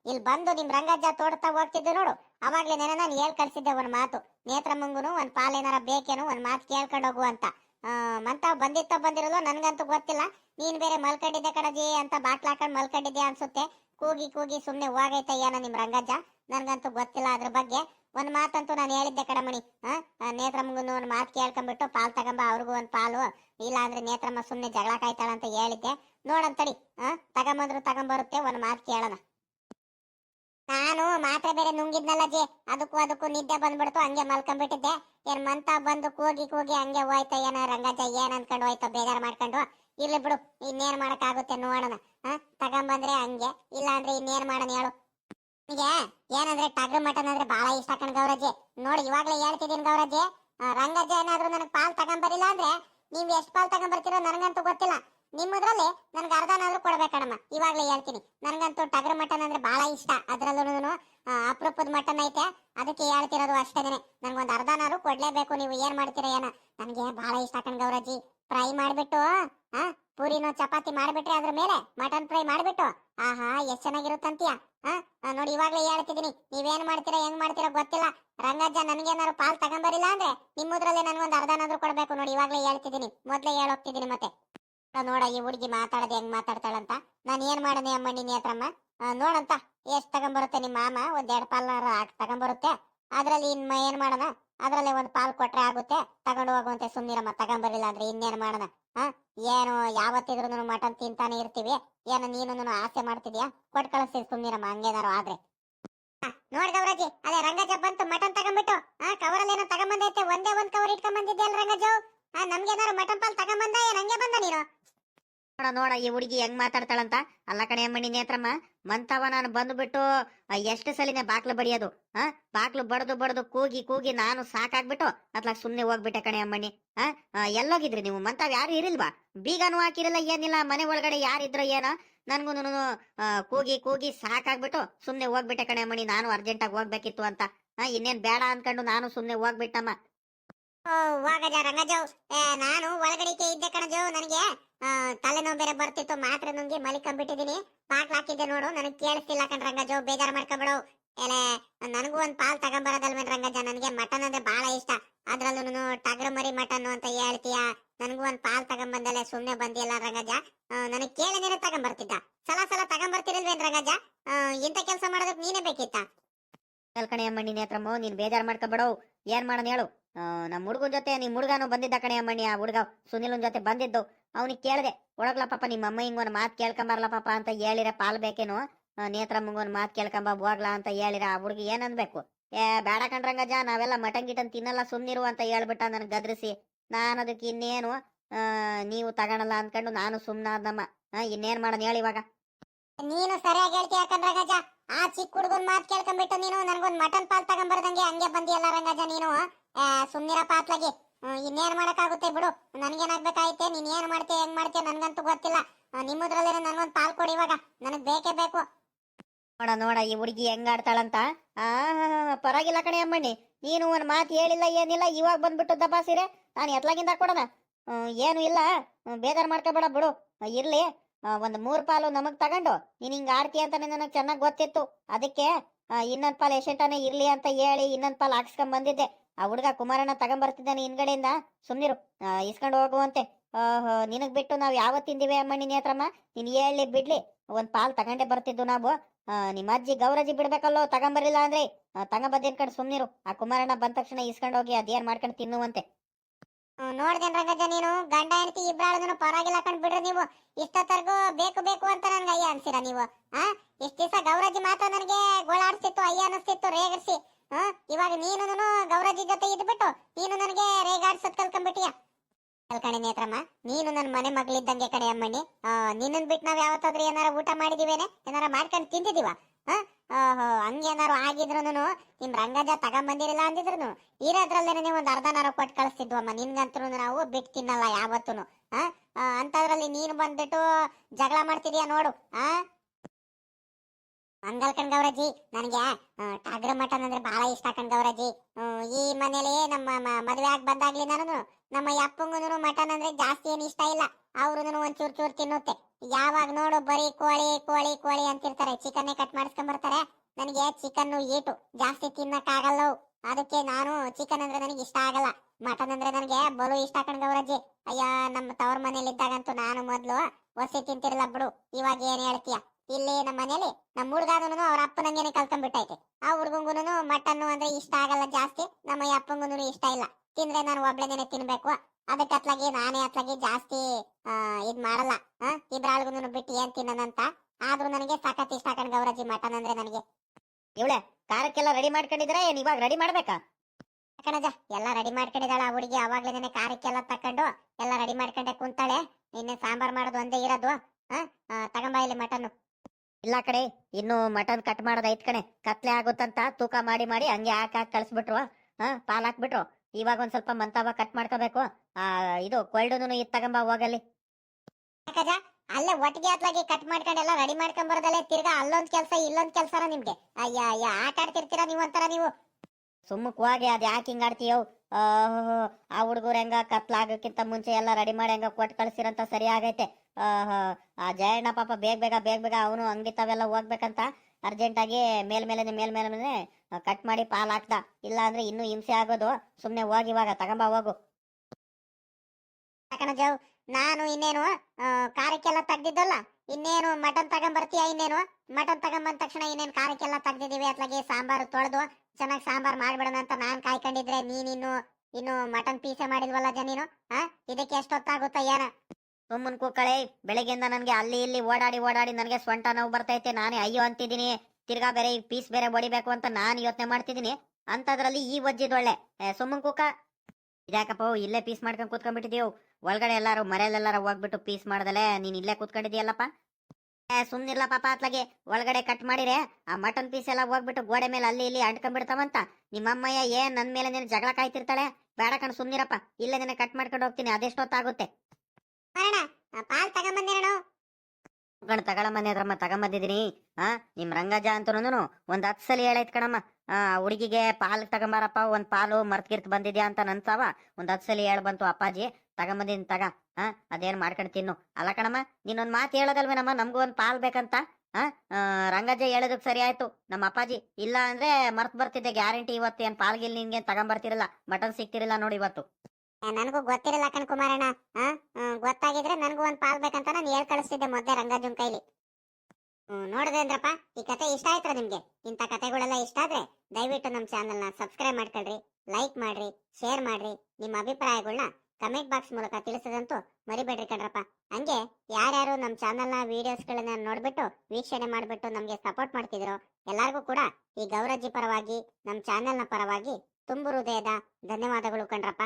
ಇಲ್ಲಿ ಬಂದು ನಿಮ್ ರಂಗಜ್ಜ ತೋಡ್ತಾ ಹೋಗ್ತಿದ್ದು ನೋಡು. ಅವಾಗ್ಲೇ ನೆನ ನಾನು ಹೇಳ್ ಕಳ್ಸಿದ್ದೆ ಒಂದ್ ಮಾತು. ನೇತ್ರಮ್ಮಂಗುನು ಒಂದ್ ಪಾಲೇನಾರ ಬೇಕೇನೋ, ಒಂದ್ ಮಾತು ಕೇಳ್ಕೊಂಡು ಹೋಗು ಅಂತ. ಮಂತ ಬಂದಿತ್ತ ಬಂದಿರಲ್ಲೋ ನನ್ಗಂತೂ ಗೊತ್ತಿಲ್ಲ. ನೀನ್ ಬೇರೆ ಮಲ್ಕೊಂಡಿದ್ದೆ ಕಣಜಿ ಅಂತ ಬಾಟ್ಲ ಹಾಕೊಂಡ್ ಮಲ್ಕೊಂಡಿದ್ದೆ ಅನ್ಸುತ್ತೆ. ಕೂಗಿ ಕೂಗಿ ಸುಮ್ನೆ ಹೋಗೈತೆ ಏನೋ ನಿಮ್ ರಂಗಜ್ಜ. ನನ್ಗಂತೂ ಗೊತ್ತಿಲ್ಲ ಅದ್ರ ಬಗ್ಗೆ. ಒಂದ್ ಮಾತಂತೂ ನಾನು ಹೇಳಿದ್ದೆ ಕಡಮಣಿ ಆ ಒಂದು ಒಂದ್ ಮಾತು ಕೇಳ್ಕೊಂಬಿಟ್ಟು ಪಾಲ್ ತಗೊಂಬ, ಅವ್ರಿಗೂ ಒಂದು ಪಾಲು. ಇಲ್ಲ ಅಂದ್ರೆ ನೇತ್ರಮ್ಮ ಸುಮ್ಮನೆ ಜಗಳ ಕಾಯ್ತಾಳ ಅಂತ ಹೇಳಿದ್ದೆ. ನೋಡಂತಡಿ ಆ ತಗೊಂಬಂದ್ರು ತಗೊಂಬರುತ್ತೆ, ಒಂದು ಮಾತು ಕೇಳೋಣ. ನಾನು ಮಾತ್ರೆ ಬೇರೆ ನುಂಗಿದ್ನಲ್ಲ ಜಿ ಅದಕ್ಕೂ ಅದಕ್ಕೂ ನಿದ್ದೆ ಬಂದ್ಬಿಡ್ತು, ಹಂಗೆ ಮಲ್ಕೊಂಡ್ಬಿಟ್ಟಿದ್ದೆ ಏನ್ ಮಂತ ಬಂದು ಕೂಗಿ ಕೂಗಿ ಹಂಗೆ ಹೋಯ್ತ ಏನ ರಂಗಜ್ಜ ಏನ ಅನ್ಕೊಂಡು ಹೋಯ್ತು ಬೇಜಾರ್ ಮಾಡ್ಕೊಂಡು. ಇಲ್ಲಿ ಬಿಡು, ಇನ್ನೇನ್ ಮಾಡಕ್ ಆಗುತ್ತೆ ನೋಡೋಣ. ಹಾ? ತಗೊಂಬಂದ್ರೆ ಹಂಗೆ ಇಲ್ಲ ಅಂದ್ರೆ ಇನ್ನೇನ್ ಮಾಡೋಣ ಹೇಳು. ಏನಂದ್ರೆ ಟಗ್ರ ಮಟನ್ ಅಂದ್ರೆ ಬಹಳ ಇಷ್ಟ ಕಣ್ ನೋಡಿ ಇವಾಗ್ಲೇ ಹೇಳ್ತಿದ್ದೀನಿ ಗೌರಜ್ಜಿ. ಆ, ರಂಗಜ್ಜ ಏನಾದ್ರು ನನಗ್ ಪಾಲ್ ತಗೊಂಬರಿಲ್ಲ ಅಂದ್ರೆ ನೀವ್ ಎಷ್ಟ್ ಪಾಲ್ ತಗೊಂಬರ್ತೀರೋ ನನಗಂತೂ ಗೊತ್ತಿಲ್ಲ. ನಿಮ್ಮದ್ರಲ್ಲಿ ನನ್ಗೆ ಅರ್ಧನಾದ್ರೂ ಕೊಡ್ಬೇಕಣಮ್ಮ ಇವಾಗ್ಲೇ ಹೇಳ್ತೀನಿ. ನನಗಂತೂ ಟಗರು ಮಟನ್ ಅಂದ್ರೆ ಬಹಳ ಇಷ್ಟ. ಅದ್ರಲ್ಲೂ ಅಪರೂಪದ ಮಟನ್ ಐತೆ. ಅದಕ್ಕೆ ಹೇಳ್ತಿರೋದು ಅಷ್ಟೇನೆ ನನ್ಗೊಂದ್ ಅರ್ಧನಾದ್ರು ಕೊಡ್ಲೇಬೇಕು ನೀವು. ಏನ್ ಮಾಡ್ತೀರಾ ಏನ? ನನಗೆ ಬಹಳ ಇಷ್ಟ ಕಣ್ ಗೌರಜ್ಜಿ. ಫ್ರೈ ಮಾಡ್ಬಿಟ್ಟು ಪೂರಿನೋ ಚಪಾತಿ ಮಾಡ್ಬಿಟ್ರೆ ಅದ್ರ ಮೇಲೆ ಮಟನ್ ಫ್ರೈ ಮಾಡ್ಬಿಟ್ಟು ಆಹಾ ಎಷ್ಟ್ ಚೆನ್ನಾಗಿರುತ್ತಂತೀಯ? ಹಾ? ನೋಡಿ ಇವಾಗ್ಲೇ ಹೇಳ್ತಿದೀನಿ ನೀವೇನ್ ಮಾಡ್ತೀರಾ ಹೆಂಗ್ ಮಾಡ್ತೀರಾ ಗೊತ್ತಿಲ್ಲ. ರಂಗಜ್ಜ ನನ್ಗೇನಾದ್ರು ಪಾಲ್ ತಗೊಂಬರಿಲ್ಲ ಅಂದ್ರೆ ನಿಮ್ಮದ್ರಲ್ಲಿ ನನ್ಗೊಂದು ಅರ್ಧನಾದ್ರೂ ಕೊಡ್ಬೇಕು ನೋಡಿ ಇವಾಗ್ಲೇ ಹೇಳ್ತಿದೀನಿ ಮೊದ್ಲೇ ಹೇಳೋಗ್ತಿದೀನಿ ಮತ್ತೆ. ನೋಡ, ಈ ಹುಡುಗಿ ಮಾತಾಡೋದು ಹೆಂಗ್ ಮಾತಾಡ್ತಾಳಂತ. ನಾನ್ ಏನ್ ಮಾಡನೆ ಅಮ್ಮ ನಿನ್ನ ಆ, ನೋಡಂತ. ಎಷ್ಟ್ ತಗೊಂಬರುತ್ತೆ ನಿಮ್ಮ ಮಾಮ? ಒಂದ್ ಎರಡ್ ಪಾಲ್ನಾರ ತಗೊಂಬರುತ್ತೆ. ಅದ್ರಲ್ಲಿ ಇನ್ ಏನ್ ಮಾಡೋಣ? ಅದ್ರಲ್ಲಿ ಒಂದು ಪಾಲ್ ಕೊಟ್ರೆ ಆಗುತ್ತೆ. ತಗೊಂಡು ಹೋಗುವಂತೆ ಸುಮ್ನಿರಮ್ಮ ತಗೊಂಬರಿಲ್ಲ ಅಂದ್ರೆ ಇನ್ನೇನು ಮಾಡೋಣ? ಹಾ? ಏನು ಯಾವತ್ತಿದ್ರು ಮಟನ್ ತಿಂತಾನೆ ಇರ್ತೀವಿ. ಏನು ನೀನು ಆಸೆ ಮಾಡ್ತಿದ್ಯಾ? ಕೊಟ್ ಕಳಿಸ್ತೀವಿ ಸುಮ್ನಿರಮ್ಮ ಹಂಗೇನಾರು ಆದ್ರೆ. ಹಾ, ನೋಡ್ ಅದೇ ರಂಗಜ ಬಂತು, ಮಟನ್ ತಗೊಂಡ್ಬಿಟ್ಟು ಆ ಕವರಲ್ಲಿ ಏನೋ ತಗೊಂಬಂದೈತೆ, ಒಂದೇ ಒಂದ್ ಕವರ್ ಇಟ್ಕೊಂಡ್ ಬಂದಿದ್ದೆ ಅಲ್ಲ ರಂಗಜ ನಮ್ಗೆ ನಮ್ಗೇನಾರು ಮಟನ್ ಪಾಲ್ ತಗೊಂಬಂದ ಏನ್? ಹಂಗೆ ಬಂದ ನೀನು? ನೋಡ ನೋಡ, ಈ ಹುಡುಗಿ ಹೆಂಗ್ ಮಾತಾಡ್ತಾಳಂತ? ಅಲ್ಲ ಕಣೆ ಮಣಿ ನೇತ್ರಮ್ಮ, ಮಂತವ ನಾನು ಬಂದ್ಬಿಟ್ಟು ಎಷ್ಟು ಸಲಿನ ಬಾಕ್ಲು ಬಡಿಯೋದು, ಆ? ಬಾಕ್ಲು ಬಡದು ಬಡದು ಕೂಗಿ ಕೂಗಿ ನಾನು ಸಾಕಾಗ್ಬಿಟ್ಟು ಅತ್ಲ ಸುಮ್ನೆ ಹೋಗ್ಬಿಟ್ಟೆ ಕಣೆ ಅಮ್ಮಣ್ಣಿ, ಆ? ಎಲ್ಲೋಗಿದ್ರಿ ನೀವು? ಮಂತಾವ್ ಯಾರು ಇರಿಲ್ವಾ? ಬೀಗನೂ ಹಾಕಿರಲ್ಲ, ಏನಿಲ್ಲ, ಮನೆ ಒಳಗಡೆ ಯಾರಿದ್ರು ಏನೋ? ನನ್ಗೂ ಕೂಗಿ ಕೂಗಿ ಸಾಕಾಗ್ಬಿಟ್ಟು ಸುಮ್ನೆ ಹೋಗ್ಬಿಟ್ಟೆ ಕಣೆ ಅಮ್ಮಣ್ಣಿ, ನಾನು ಅರ್ಜೆಂಟಾಗಿ ಹೋಗ್ಬೇಕಿತ್ತು ಅಂತ ಇನ್ನೇನ್ ಬೇಡ ಅನ್ಕೊಂಡು ನಾನು ಸುಮ್ನೆ ಹೋಗ್ಬಿಟ್ಟಮ್ಮ. ರಂಗಜವ್ ನಾನು ಒಳಗಡಿಕೆ ಇದ್ದೆ ಕಣಜೋ ನನಗೆ. ತಲೆನೋವು ಬೇರೆ ಬರ್ತಿತ್ತು ಮಾತ್ರ ನುಂಗಿ ಮಲಿಕೊಂಡ್ಬಿಟ್ಟಿದೀನಿ ಪಾಟ್ಲ್ ಹಾಕಿದ್ದೆ ನೋಡು ನನಗೆ ಕೇಳಿಸ್ತಿಲ್ಲ ಕಣ್ ರಂಗಜೋ ಬೇಜಾರು ಮಾಡ್ಕೊಬಿಡು. ಎಲೆ ನನಗೂ ಒಂದು ಪಾಲ್ ತಗೊಂಬರೋದಲ್ವೇನ್ ರಂಗಜ್ಜ ನನಗೆ ಮಟನ್ ಅಂದ್ರೆ ಬಹಳ ಇಷ್ಟ. ಅದ್ರಲ್ಲೂ ಟಗರು ಮರಿ ಮಟನ್ ಅಂತ ಹೇಳ್ತೀಯ? ನನಗೂ ಒಂದು ಪಾಲ್ ತಗೊಂಬಂದಲೆ ಸುಮ್ಮನೆ ಬಂದಿಲ್ಲ ರಂಗಜ್ಜ ನನಗೆ ಕೇಳಿದ್ರೆ ತಗೊಂಬರ್ತಿದ್ದ. ಸಲ ಸಲ ತಗೊಂಬರ್ತಿರಲ್ವೇನ್ ರಂಗಜ್ಜ ಆ, ಇಂಥ ಕೆಲಸ ಮಾಡೋದಕ್ಕೆ ನೀನೇ ಬೇಕಿತ್ತ? ಕಣೆ ಮಣ್ಣಿನ ನೇತ್ರಮ್ಮ ನೀನ್ ಬೇಜಾರು ಮಾಡ್ಕೊಬೇಡವು ಏನ್ ಮಾಡೋಣ ಹೇಳು? ಆ, ಹುಡುಗನ ಜೊತೆ ನಿಮ್ಮ ಹುಡುಗನು ಬಂದಿದ್ದ ಕಣೆ ಅಮ್ಮಣ್ಣಿ ಆ ಹುಡುಗ ಸುನಿಲನ್ ಜೊತೆ ಬಂದಿದ್ದು. ಅವನಿಗೆ ಕೇಳಿದೆ ಒಳಗ್ಲ ಪಾಪ ನಿಮ್ಮ ಅಮ್ಮ ಹಿಂಗ್ ಒಂದು ಮಾತು ಕೇಳ್ಕೊಂಬರ್ಲ ಪಾಪ ಅಂತ ಹೇಳಿರ ಪಾಲ್ ಬೇಕೇನು. ಆ, ಒಂದು ಮಾತು ಕೇಳ್ಕೊಂಬ ಹೋಗ್ಲಾ ಅಂತ ಹೇಳಿರ ಆ ಹುಡುಗಿ ಏನ್ ಅನ್ಬೇಕು? ಏ ಬೇಡ ಕಣ್ರಂಗಜ್ಜ ನಾವೆಲ್ಲ ಮಟನ್ ಗಿಟನ್ ತಿನ್ನಲ್ಲ ಸುಮ್ನಿರು ಅಂತ ಹೇಳ್ಬಿಟ್ಟ ನನ್ ಗದ್ರಿಸಿ. ನಾನು ಅದಕ್ಕೆ ಇನ್ನೇನು ನೀವು ತಗೊಳಲ್ಲ ಅನ್ಕೊಂಡು ನಾನು ಸುಮ್ಮನಾದಮ್ಮ ಇನ್ನೇನು ಮಾಡೋಣ ಹೇಳಿ ಇವಾಗ. ನೀನು ಸರಿಯಾಗಿ ಹೇಳ್ತೀಯ ಕಣ್ರಂಗಜ್ಜ ಆ ಚಿಕ್ಕ ಹುಡುಗನ್ ಮಾತು ಕೇಳ್ಕೊಂಡ್ಬಿಟ್ಟು ನೀನು ನನ್ಗೊಂದು ಮಟನ್ ಪಾಲ್ ತಗೊಂಬರ್ದಂಗೆ ಹಂಗೆ ಬಂದಿಯಲ್ಲ ರಂಗಜ ನೀನು? ಪಾತ್ಲಾಗಿ ಹ್ಮ್, ಇನ್ನೇನ್ ಮಾಡಕ್ಕಾಗುತ್ತೆ ಬಿಡು. ನನಗೇನಾಗಬೇಕಾಯ್ತೆ? ನೀನು ಏನು ಮಾಡ್ತೀಯ ಹೆಂಗ್ ಮಾಡ್ತೀಯ? ನನಗಂತೂ ಗೊತ್ತಿಲ್ಲ. ನಿಮ್ಮದ್ರಲ್ಲಿ ನನಗೊಂದು ಪಾಲ್ ಕೊಡಿ ಇವಾಗ. ನನಗೆ ಬೇಕೇ ಬೇಕು. ನೋಡ ನೋಡ ಈ ಹುಡುಗಿ ಹೆಂಗ್ ಆಡ್ತಾಳಂತ? ಆ ಪರವಾಗಿಲ್ಲ ಕಣೆ ಅಮ್ಮಣ್ಣಿ. ನೀನು ಒಂದು ಮಾತು ಹೇಳಿಲ್ಲ ಏನಿಲ್ಲ ಇವಾಗ ಬಂದ್ಬಿಟ್ಟು ದಬಾಸಿರೆ ನಾನು ಎತ್ಲಾಗಿಂದ ಕೊಡೋಣ ಹ್ಮ್, ಏನು ಇಲ್ಲ. ಬೇಜಾರು ಮಾಡ್ಕೋಬೇಡ ಬಿಡು. ಇರ್ಲಿ. ಆ, ಮೂರು ಪಾಲು ನಮಗ್ ತಗೊಂಡು. ನೀನು ಹಿಂಗ್ ಆಡ್ತೀಯ ಅಂತ ನನಗೆ ಚೆನ್ನಾಗ್ ಗೊತ್ತಿತ್ತು. ಅದಕ್ಕೆ ಇನ್ನೊಂದು ಪಾಲ್ ಎಷ್ಟೆಂಟಾನೆ ಇರ್ಲಿ ಅಂತ ಹೇಳಿ ಇನ್ನೊಂದ್ ಪಾಲು ಹಾಕ್ಸ್ಕೊಂಡ್ ಬಂದಿದ್ದೆ ಆ ಹುಡುಗ ಕುಮಾರಣ್ಣ ತಗೊಂಬರ್ತಿದ್ದಾನೆ ಹಿಂದ್ಗಡೆಯಿಂದ ಸುಮ್ನಿರು. ಆ, ಇಸ್ಕೊಂಡು ಹೋಗುವಂತೆ. ನಿನಗ್ ಬಿಟ್ಟು ನಾವ್ ಯಾವತ್ತಿಂದಿವೆ ತಿಂದಿವಿ ಅಮ್ಮಣ್ಣಿ ನೇತ್ರಮ್ಮ ನೀನ್ ಹೇಳಿ ಬಿಡ್ಲಿ. ಒಂದ್ ಪಾಲ್ ತಗೊಂಡೆ ಬರ್ತಿದ್ದು ನಾವು. ನಿಮ್ಮ ಅಜ್ಜಿ ಗೌರಜಿ ಬಿಡ್ಬೇಕಲ್ಲೋ ತಗೊಂಬರಿಲ್ಲ ಅಂದ್ರೆ? ಆ, ತಗೊಂಬದ್ದಿನ್ ಕಡೆ ಸುಮ್ನಿರು. ಆ ಕುಮಾರಣ್ಣ ಬಂದ ತಕ್ಷಣ ಇಸ್ಕೊಂಡು ಹೋಗಿ ಅದೇನ್ ಮಾಡ್ಕೊಂಡು ತಿನ್ನುವಂತೆ. ನೋಡ್ದೇನ್ ರಂಗಜ್ಜ ನೀನು? ಗಂಡ ಹೆಂಡತಿ ಇಬ್ರಾಳದನು ಪರವಾಗಿಲ್ಲ ಕಂಡು ಬಿಡ್ರಿ ನೀವು. ಇಷ್ಟೊತ್ತರ್ಗು ಬೇಕು ಬೇಕು ಅಂತ ನನ್ಗೆ ಅಯ್ಯ ಅನ್ಸಿರ ನೀವು. ಆ ಇಷ್ಟ ದಿವಸ ಗೌರಜ್ಜಿ ಮಾತ್ರ ನನಗೆ ಗೋಳಾಡ್ಸಿತ್ತು ಅಯ್ಯ ಅನಿಸ್ತಿತ್ತು ರೇಗಡ್ಸಿ. ಹಾ ಇವಾಗ ನೀನು ಗೌರಜಿ ಜೊತೆ ಇದ್ಬಿಟ್ಟು ನೀನು ನನಗೆ ರೇಗಾಡ್ಸೋದ್ ಕಲ್ಕೊಂಡ್ಬಿಟ್ಟಿಯ ಕಲ್ಕಣಿ ನೇತ್ರಮ್ಮ, ನೀನು ನನ್ನ ಮನೆ ಮಗಳಿದ್ದಂಗೆ ಕಡೆ ಅಮ್ಮಣ್ಣಿ. ನಿನ್ನನ್ ಬಿಟ್ಟು ನಾವ್ ಯಾವತ್ತಾದ್ರೂ ಏನಾರ ಊಟ ಮಾಡಿದೀವೇನೆ? ಏನಾರ ಮಾಡ್ಕೊಂಡು ತಿಂದಿದೀವ? ಓಹೋ ಹಂಗೇನಾರು ಆಗಿದ್ರು ನಿಮ್ ರಂಗಜ ತಗೊಂಬಂದಿರಲಿಲ್ಲ ಅಂದಿದ್ರು ಇರೋದ್ರಲ್ಲೇನೆ ಒಂದ್ ಅರ್ಧ ನಾರ ಕೊಟ್ಟು ಕಳಿಸ್ತಿದ್ವಮ್ಮ. ನಿನ್ಗಂತೂ ನಾವು ಬಿಟ್ಟು ತಿನ್ನಲ್ಲ ಯಾವತ್ತೂ ಅಂತದ್ರಲ್ಲಿ ನೀನು ಬಂದ್ಬಿಟ್ಟು ಜಗಳ ಮಾಡ್ತಿದೀಯ ನೋಡು. ಆ? ಹಂಗಲ್ ಕಣ್ ಗೌರಜ್ಜಿ, ನನಗೆ ಟಾಗ್ರ ಮಟನ್ ಅಂದ್ರೆ ಬಹಳ ಇಷ್ಟ ಕಣ್ ಗೌರಜ್ಜಿ. ಈ ಮನೇಲಿ ನಮ್ಮ ಮದುವೆ ಆಗಿ ಬಂದಾಗ್ಲಿ ನಾನು ನಮ್ಮ ಅಪ್ಪಂಗೂ ಮಟನ್ ಅಂದ್ರೆ ಜಾಸ್ತಿ ಏನು ಇಷ್ಟ ಇಲ್ಲ. ಅವ್ರು ಒಂದ್ ಚೂರು ತಿನ್ನುತ್ತೆ. ಯಾವಾಗ ನೋಡು ಬರೀ ಕೋಳಿ ಕೋಳಿ ಕೋಳಿ ಅಂತಿರ್ತಾರೆ. ಚಿಕನ್ ಕಟ್ ಮಾಡಿಸ್ಕೊಂಡ್ ಬರ್ತಾರೆ ನನಗೆ ಚಿಕನ್ ಈಟು. ಜಾಸ್ತಿ ತಿನ್ನಕ್ಕಾಗಲ್ಲ ಅದಕ್ಕೆ ನಾನು ಚಿಕನ್ ಅಂದ್ರೆ ನನಗೆ ಇಷ್ಟ ಆಗಲ್ಲ. ಮಟನ್ ಅಂದ್ರೆ ನನಗೆ ಬಲು ಇಷ್ಟ ಕಣ್ ಗೌರಜ್ಜಿ. ಅಯ್ಯ, ನಮ್ಮ ತವ್ರ ಮನೇಲಿ ಇದ್ದಾಗಂತೂ ನಾನು ಮೊದ್ಲು ಒಸಿ ತಿಂತಿರಲ್ಲ ಬಿಡು. ಇವಾಗ ಏನ್ ಹೇಳ್ತೀಯ? ಇಲ್ಲಿ ನಮ್ಮ ಮನೇಲಿ ನಮ್ಮ ಹುಡುಗಾದನು ಅವ್ರ ಅಪ್ಪನಂಗೇನೆ ಕಲ್ಕೊಂಡ್ಬಿಟ್ಟೈತೆ ಆ ಹುಡ್ಗಂಗುನು ಮಟನ್ ಅಂದ್ರೆ ಇಷ್ಟ ಆಗಲ್ಲ ಜಾಸ್ತಿ. ನಮ್ಮ ಅಪ್ಪಂಗುನು ಇಷ್ಟ ಇಲ್ಲ. ತಿಂದ್ರೆ ನಾನು ಒಬ್ಳೇನೆ ತಿನ್ಬೇಕು. ಅದಕ್ಕೆ ಅತ್ಲಾಗಿ ನಾನೇ ಅತ್ಲಾಗಿ ಜಾಸ್ತಿ ಇದ್ ಮಾಡಲ್ಲ. ಆ ಇಬ್ರಾಳ್ಗುನು ಬಿಟ್ಟು ಏನ್ ತಿನ್ನನಂತ? ಆದ್ರೂ ನನಗೆ ಸಖತ್ ಇಷ್ಟ ಕಣ್ ಗೌರಜ್ಜಿ ಮಟನ್ ಅಂದ್ರೆ ನನಗೆ. ಇವಳೆ ಕಾರಕ್ಕೆಲ್ಲ ರೆಡಿ ಮಾಡ್ಕೊಂಡಿದ್ರೆ? ಏನ್ ಇವಾಗ ರೆಡಿ ಮಾಡ್ಬೇಕಾ? ಕಣಜ ಎಲ್ಲ ರೆಡಿ ಮಾಡ್ಕೊಂಡಿದ್ದಾಳ ಆ ಹುಡುಗಿ. ಅವಾಗ್ಲೇನೆ ಕಾರಕ್ಕೆಲ್ಲ ತಕೊಂಡು ಎಲ್ಲ ರೆಡಿ ಮಾಡ್ಕೊಂಡೆ ಕುಂತಾಳೆ. ನಿನ್ನೆ ಸಾಂಬಾರ್ ಮಾಡೋದು ಒಂದೇ ಇರೋದು ತಗೊಂಬಾ ಇಲ್ಲಿ ಮಟನ್ ಇಲ್ಲ ಕಡೆ ಇನ್ನು ಮಟನ್ ಕಟ್ ಮಾಡೋದೈತ್ ಐತ್ ಕಣೆ. ಕತ್ಲೆ ಆಗುತ್ತಂತ ತೂಕ ಮಾಡಿ ಮಾಡಿ ಹಂಗೆ ಹಾಕಿ ಹಾಕಿ ಕಳಿಸ್ಬಿಟ್ರು ಹಾ? ಪಾಲ್ ಹಾಕ್ಬಿಟ್ರು. ಇವಾಗ ಒಂದ್ ಸ್ವಲ್ಪ ಮಂತಾವ ಕಟ್ ಮಾಡ್ಕೋಬೇಕು. ಆ ಇದು ಕೊಲ್ಡುನು ಇದ್ ತಗೊಂಬ ಹೋಗಲ್ಲಿ. ಅಲ್ಲೇ ಒಟ್ಟಿಗೆ ಅತ್ಲಾಗಿ ಕಟ್ ಮಾಡ್ಕೊಂಡು ಎಲ್ಲ ರೆಡಿ ಮಾಡ್ಕೊಂಡ್ ಬರೋದಲ್ಲೇ ತಿರ್ಗಾ ಅಲ್ಲೊಂದ್ ಕೆಲ್ಸ ಇಲ್ಲೊಂದ್ ಕೆಲ್ಸನ ನಿಮ್ಗೆ. ಅಯ್ಯ ಅಯ್ಯ ಆಟ ಆಡ್ತಿರ್ತೀರಾ ನೀವು ಒಂಥರ ನೀವು? ಸುಮ್ಮಕ್ ಹೋಗಿ ಅದು ಯಾಕೆ ಹಿಂಗ್ ಆಡ್ತೀಯೋ? ಆ ಹುಡುಗರು ಹೆಂಗ ಕತ್ಲಾಗಕ್ಕಿಂತ ಮುಂಚೆ ಎಲ್ಲ ರೆಡಿ ಮಾಡಿ ಹೆಂಗ ಕೊಟ್ಟು ಕಳ್ಸಿರಂತ ಸರಿ ಆಗೈತೆ. ಆ ಜಯಣ್ಣ ಪಾಪ ಬೇಗ ಬೇಗ ಬೇಗ ಬೇಗ ಅವನು ಅಂಗಡಿ ತಾವೆಲ್ಲ ಹೋಗ್ಬೇಕಂತ ಅರ್ಜೆಂಟ್ ಆಗಿ ಮೇಲ್ ಮೇಲೆ ಕಟ್ ಮಾಡಿ ಪಾಲ್ ಹಾಕ್ದ. ಇಲ್ಲ ಅಂದ್ರೆ ಇನ್ನೂ ಹಿಂಸೆ ಆಗೋದು. ಸುಮ್ನೆ ಹೋಗಿ ಇವಾಗ. ತಗೊಂಬ, ಹೋಗು. ಕಣಜವ್ ನಾನು ಇನ್ನೇನು ಕಾರಕ್ಕೆಲ್ಲ ತಗ್ದಿದ್ದಲ್ಲ? ಇನ್ನೇನು ಮಟನ್ ತಗೊಂಬರ್ತೀಯ ಇನ್ನೇನು? ಮಟನ್ ತಗೊಂಬಂದ ತಕ್ಷಣ ಇನ್ನೇನು ಕಾರಕ್ಕೆಲ್ಲ ತೆಗ್ದಿದೀವಿ ಅತ್ಲಾಗಿ ಸಾಂಬಾರು ತೊಳೆದು ಚೆನ್ನಾಗಿ ಸಾಂಬಾರ್ ಮಾಡ್ಬಿಡೋಣ ಅಂತ ನಾನ್ ಕಾಯ್ಕೊಂಡಿದ್ರೆ ನೀನಿನ್ನು ಇನ್ನು ಮಟನ್ ಪೀಸೆ ಮಾಡಿದ್ವಲ್ಲ ಜನೀನು ನೀನು ಆ? ಇದಕ್ಕೆ ಎಷ್ಟೊತ್ತಾಗುತ್ತ ಏನ? ಸುಮ್ಮನ್ ಕೂಕಳೆ ಬೆಳಗ್ಗೆಯಿಂದ ನನಗೆ ಅಲ್ಲಿ ಇಲ್ಲಿ ಓಡಾಡಿ ಓಡಾಡಿ ನನಗೆ ಸ್ವಂಟ ನೋವು ಬರ್ತೈತೆ ನಾನೇ ಅಯ್ಯೋ ಅಂತಿದ್ದೀನಿ. ತಿರ್ಗಾ ಬೇರೆ ಈ ಪೀಸ್ ಬೇರೆ ಬಡಿಬೇಕು ಅಂತ ನಾನು ಯೋಚನೆ ಮಾಡ್ತಿದ್ದೀನಿ. ಅಂತದ್ರಲ್ಲಿ ಈ ಒಜ್ಜಿದೊಳ್ಳೆ ಸುಮ್ಮನ್ ಕೂಕ. ಇದ್ಯಾಕಪ್ಪ, ಇಲ್ಲೇ ಪೀಸ್ ಮಾಡ್ಕೊಂಡು ಕೂತ್ಕೊಂಡ್ಬಿಟ್ಟಿದೀವು ಒಳಗಡೆ ಎಲ್ಲಾರು ಮರೆಯಲ್ಲೆಲ್ಲಾರು ಹೋಗ್ಬಿಟ್ಟು ಪೀಸ್ ಮಾಡ್ದಲೆ ನೀನ್ ಇಲ್ಲೇ ಕೂತ್ಕೊಂಡಿದ್ಯಲ್ಲಪ್ಪ ಏ ಸುಮ್ನಿರ್ಲ ಪಾಪ ಅತ್ಲಾಗೆ. ಒಳಗಡೆ ಕಟ್ ಮಾಡಿರೆ ಆ ಮಟನ್ ಪೀಸ್ ಎಲ್ಲ ಹೋಗ್ಬಿಟ್ಟು ಗೋಡೆ ಮೇಲೆ ಅಲ್ಲಿ ಇಲ್ಲಿ ಅಂಟ್ಕೊಂಡ್ಬಿಡ್ತಾವಂತ. ನಿಮ್ಮಮ್ಮಯ್ಯ ಏನ್ ನನ್ ಮೇಲೆ ನೀನು ಜಗಳ ಕಾಯ್ತಿರ್ತಾಳೆ? ಬೇಡ ಕಣ್ ಸುಮ್ನಿರಪ್ಪ. ಇಲ್ಲ ನಿನ್ನ ಕಟ್ ಮಾಡ್ಕೊಂಡು ಹೋಗ್ತೀನಿ ಅದೆಷ್ಟೊತ್ತಾಗುತ್ತೆ? ಪಾಲ್ ತಗೊಂಬಂದಿರೋಣ ತಗೊಳಮ್ಮನೆ ತಗೊಂಬಂದಿದ್ದೀನಿ. ಆ ನಿಮ್ ರಂಗಜ ಅಂತನೂ ಒಂದ್ ಹತ್ ಸಲ ಹೇಳೈತ್ ಕಣಮ್ಮ. ಆ ಹುಡುಗಿಗೆ ಪಾಲ್ ತಗೊಂಬಾರಪ್ಪ ಒಂದ್ ಪಾಲು ಮರ್ತ್ಗಿರ್ತ್ ಬಂದಿದ್ಯಾ ಅಂತ ನನ್ಸಾವ ಒಂದ್ ಹತ್ ಸಲ ಹೇಳ್ ಬಂತು ಅಪ್ಪಾಜಿ. ತಗೊಂಬಂದಿನ್ ತಗ ಆ? ಅದೇನ್ ಮಾಡ್ಕೊಂಡ್ ತಿನ್ನು ಅಲ್ಲ ಕಣಮ್ಮ ನೀನೊಂದ್ ಮಾತು ಹೇಳೋದಲ್ವೇನಮ್ಮ ನಮ್ಗೂ ಒಂದ್ ಪಾಲ್ ಬೇಕಂತ? ಆ, ರಂಗಜ್ಜ ಹೇಳೋದಕ್ ಸರಿ ಆಯ್ತು. ನಮ್ಮ ಅಪ್ಪಾಜಿ ಇಲ್ಲ ಅಂದ್ರೆ ಮರ್ತ್ ಬರ್ತಿದ್ದೆ ಗ್ಯಾರಂಟಿ ಇವತ್ತು ಏನ್ ಪಾಲ್ಗಿಲ್ ನಿನ್ಗೆ ತಗೊಂಬರ್ತಿರಲ್ಲ ಮಟನ್ ಸಿಗ್ತಿರಲ್ಲ ನೋಡಿ ಇವತ್ತು. ನನಗೂ ಗೊತ್ತಿರಲ್ಲ ಕಣ್ ಕುಮಾರಣ್ಣ ಗೊತ್ತಾಗಿದ್ರೆ ನನಗೂ ಒಂದ್ ಪಾಲ್ ಬೇಕಂತ ನಾನು ಹೇಳ್ ಕಳಿಸ್ತಿದ್ದೆ ಮೊದ್ಲೆ ರಂಗಜ್ಜನ್ ಕೈಲಿ. ಹ್ಮ್ ನೋಡಿದ್ರೇನ್ರಪ್ಪ ಈ ಕತೆ ಇಷ್ಟ ಆಯ್ತ್ರ ನಿಮ್ಗೆ? ಇಂಥ ಕತೆಗಳೆಲ್ಲ ಇಷ್ಟ ಆದ್ರೆ ದಯವಿಟ್ಟು ನಮ್ಮ ಚಾನಲ್ನ ಸಬ್ಸ್ಕ್ರೈಬ್ ಮಾಡ್ಕೊಳ್ರಿ ಲೈಕ್ ಮಾಡ್ರಿ ಶೇರ್ ಮಾಡ್ರಿ ನಿಮ್ಮ ಅಭಿಪ್ರಾಯಗಳನ್ನ ಕಮೆಂಟ್ ಬಾಕ್ಸ್ ಮೂಲಕ ತಿಳಿಸದಂತೂ ಮರಿಬೇಡ್ರಿ ಕಣ್ರಪ್ಪ. ಹಂಗೆ ಯಾರ್ಯಾರು ನಮ್ಮ ಚಾನಲ್ನ ವಿಡಿಯೋಸ್ಗಳನ್ನ ನೋಡ್ಬಿಟ್ಟು ವೀಕ್ಷಣೆ ಮಾಡಿಬಿಟ್ಟು ನಮಗೆ ಸಪೋರ್ಟ್ ಮಾಡ್ತಿದ್ರು ಎಲ್ಲರಿಗೂ ಕೂಡ ಈ ಗೌರಜ್ಜಿ ಪರವಾಗಿ ನಮ್ಮ ಚಾನೆಲ್ನ ಪರವಾಗಿ ತುಂಬು ಹೃದಯದ ಧನ್ಯವಾದಗಳು ಕಣ್ರಪ್ಪ.